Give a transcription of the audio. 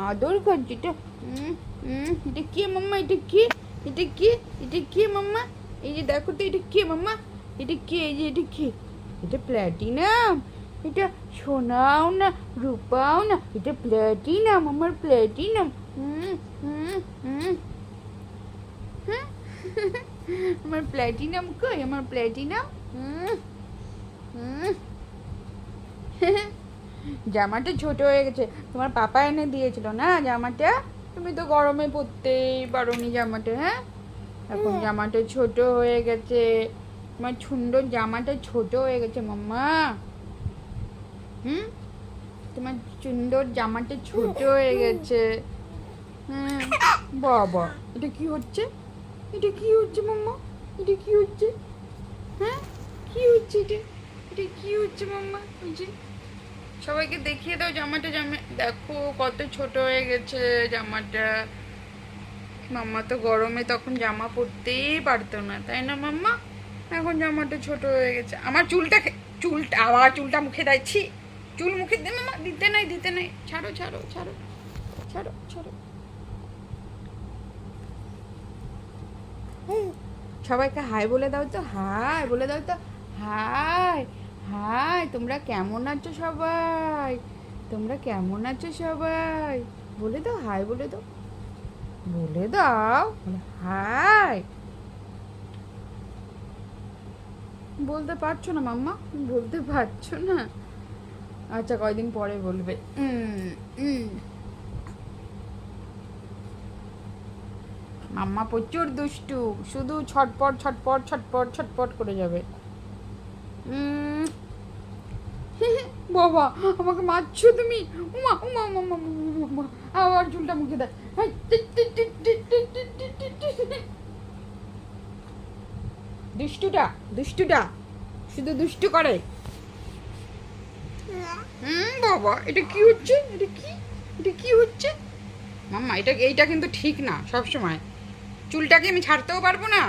আদর করছি হুম, এটা কে মাম্মা এটা কে এটা কে এটা কে মাম্মা এই যে দেখো তো এটা কে মাম্মা এটা কে এই যে এটা কে এটা প্ল্যাটিনাম এটা সোনাও না রূপাও না এটা প্ল্যাটিনাম আমার প্ল্যাটিনাম? আমার প্ল্যাটিনাম কই আমার প্ল্যাটিনাম হুম হুম জামাটা ছোট হয়ে গেছে তোমার পাপা এনে দিয়েছিল না জামাটা? তুমি তো গরমে পরতেই পারোনি জামাটা হ্যাঁ? এখন জামাটা ছোট হয়ে গেছে তোমার সুন্দর জামাটা ছোট হয়ে গেছে মাম্মা। হুম? তোমার সুন্দর জামাটা ছোট হয়ে গেছে। হ্যাঁ বাবা এটা কি হচ্ছে? এটা কি হচ্ছে মাম্মা? এটা কি হচ্ছে? হ্যাঁ? কি হচ্ছে এটা? এটা কি হচ্ছে মাম্মা? ওই যে সবাইকে দেখিয়ে দাও, জামাটা জামা, দেখো কত ছোট হয়ে গেছে জামাটা। মাম্মা তো গরমে তখন জামা পরতেই পারতো না, তাই না মাম্মা? এখন জামাটা ছোট হয়ে গেছে। আমার চুলটা চুলটা আবার চুলটা মুখে দিচ্ছি চুল মুখে দে মামা দিতে নাই দিতে নাই। ছাড়ো ছাড়ো ছাড়ো ছাড়ো ছাড়ো। সবাইকে হাই বলে দাও তো, হাই বলে দাও তো, হাই। তোমরা কেমন আছো সবাই? তোমরা কেমন আছো সবাই? বলে দাও, হাই বলে দাও। বলে দাও, হাই। বলতে পারছ না মাম্মা? বলতে পারছ না? আচ্ছা কয়দিন পরে বলবে। মাম্মা প্রচুর দুষ্টু। শুধু ছটপট ছটপট ছটপট ছটপট করে যাবে। বাবা আমাকে মারছো তুমি উমা উমা উমা উমা আবার চুলটা মুখে দেয় দুষ্টুটা দুষ্টুটা শুধু দুষ্টু করে হুম বাবা এটা কি হচ্ছে এটা কি এটা কি হচ্ছে মাম্মা এটা এইটা কিন্তু ঠিক না সব সময় চুলটাকে আমি ছাড়তেও পারব না